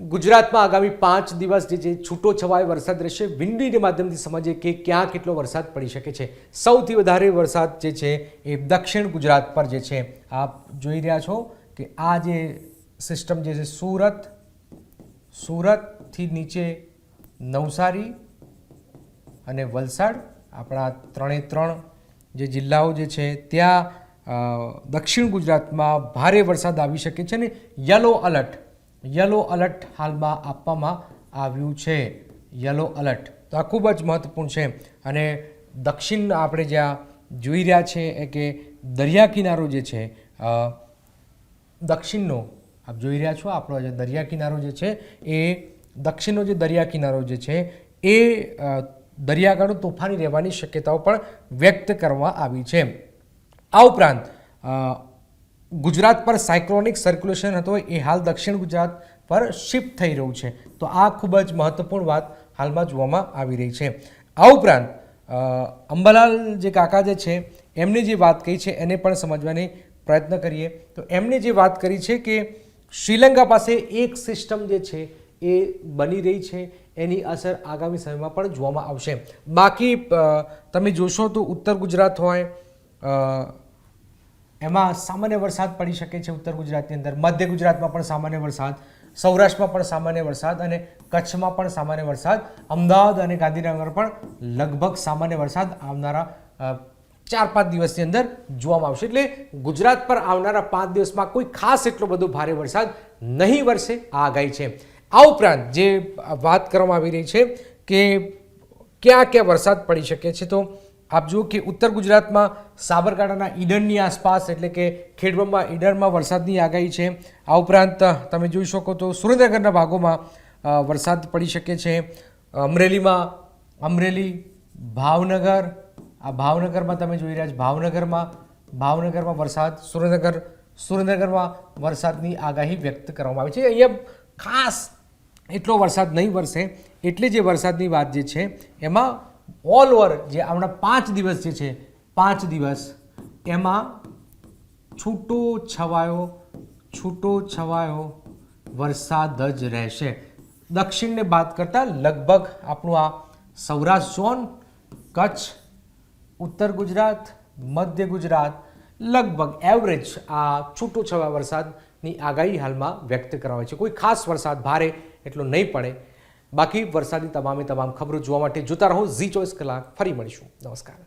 ગુજરાતમાં આગામી પાંચ દિવસ જે છે છૂટો છવાય વરસાદ રહેશે વિન્ડીને માધ્યમથી સમજીએ કે ક્યાં કેટલો વરસાદ પડી શકે છે. સૌથી વધારે વરસાદ જે છે એ દક્ષિણ ગુજરાત પર જે છે. આપ જોઈ રહ્યા છો કે આ જે સિસ્ટમ જે છે, સુરત, સુરતથી નીચે નવસારી અને વલસાડ, આપણા ત્રણે ત્રણ જે જિલ્લાઓ જે છે, ત્યાં દક્ષિણ ગુજરાતમાં ભારે વરસાદ આવી શકે છે અને યલો અલર્ટ યલો અલર્ટ હાલમાં આપવામાં આવ્યું છે. યલો અલર્ટ તો આ ખૂબ જ મહત્વપૂર્ણ છે અને દક્ષિણ આપણે જ્યાં જોઈ રહ્યા છે એ કે દરિયા કિનારો જે છે દક્ષિણનો આપ જોઈ રહ્યા છો આપણો જે દરિયા કિનારો જે છે એ દક્ષિણનો જે દરિયા કિનારો જે છે એ દરિયાકાંઠો તોફાની રહેવાની શક્યતાઓ પણ વ્યક્ત કરવામાં આવી છે. આ ઉપરાંત ગુજરાત પર સાયક્લોનિક સર્ક્યુલેશન હતો, એ હાલ દક્ષિણ ગુજરાત પર શિફ્ટ થઈ રહ્યું છે. તો આ ખૂબ જ મહત્વપૂર્ણ વાત હાલમાં જોવામાં આવી રહી છે. આ ઉપરાંત અંબાલાલ જે કાકા જે છે, એમની જે વાત કહી છે, એને પણ સમજવાની પ્રયત્ન કરીએ. તો એમણે જે વાત કરી છે કે શ્રીલંકા પાસે એક સિસ્ટમ જે છે, એ બની રહી છે. એની અસર આગામી સમયમાં પણ જોવામાં આવશે. બાકી તમે જોશો તો ઉત્તર ગુજરાત હોય એમાં સામાન્ય વરસાદ પડી શકે છે ઉત્તર ગુજરાતની અંદર. મધ્ય ગુજરાતમાં પણ સામાન્ય વરસાદ, સૌરાષ્ટ્રમાં પણ સામાન્ય વરસાદ અને કચ્છમાં પણ સામાન્ય વરસાદ. અમદાવાદ અને ગાંધીનગર પણ લગભગ સામાન્ય વરસાદ આવનારા ચાર પાંચ દિવસની અંદર જોવામાં આવશે. એટલે ગુજરાત પર આવનારા પાંચ દિવસમાં કોઈ ખાસ એટલો બધો ભારે વરસાદ નહીં વરસે આ આગાહી છે. આ ઉપરાંત જે વાત કરવામાં આવી રહી છે કે ક્યાં ક્યાં વરસાદ પડી શકે છે તો આપ જુઓ કે ઉત્તર ગુજરાતમાં સાબરકાંઠાના ઈડરની આસપાસ, એટલે કે ખેડબ્રહ્મા ઈડરમાં વરસાદની આગાહી છે. આ ઉપરાંત તમે જોઈ શકો તો સુરેન્દ્રનગરના ભાગોમાં વરસાદ પડી શકે છે. અમરેલીમાં, અમરેલી, ભાવનગર, આ ભાવનગરમાં તમે જોઈ રહ્યા છો, ભાવનગરમાં ભાવનગરમાં વરસાદ, સુરેન્દ્રનગર, સુરેન્દ્રનગરમાં વરસાદની આગાહી વ્યક્ત કરવામાં આવી છે. અહીંયા ખાસ એટલો વરસાદ નહીં વરસે. એટલે જે વરસાદની વાત જે છે, એમાં ઓલ ઓવર જે આપણા પાંચ દિવસ જે છે, પાંચ દિવસ, એમાં છૂટો છવાયો છૂટો છવાયો, વરસાદ જ રહેશે. દક્ષિણને બાદ કરતાં લગભગ આપણું આ સૌરાષ્ટ્ર ઝોન, કચ્છ, ઉત્તર ગુજરાત, મધ્ય ગુજરાત, લગભગ એવરેજ આ છૂટો છવાયા વરસાદની આગાહી હાલમાં વ્યક્ત કરાવે છે. કોઈ ખાસ વરસાદ ભારે એટલો નહીં પડે. બાકી વરસાદની તમામે તમામ ખબરો જોવા માટે જોતા રહો ઝી ચોવીસ કલાક. ફરી મળીશું. નમસ્કાર.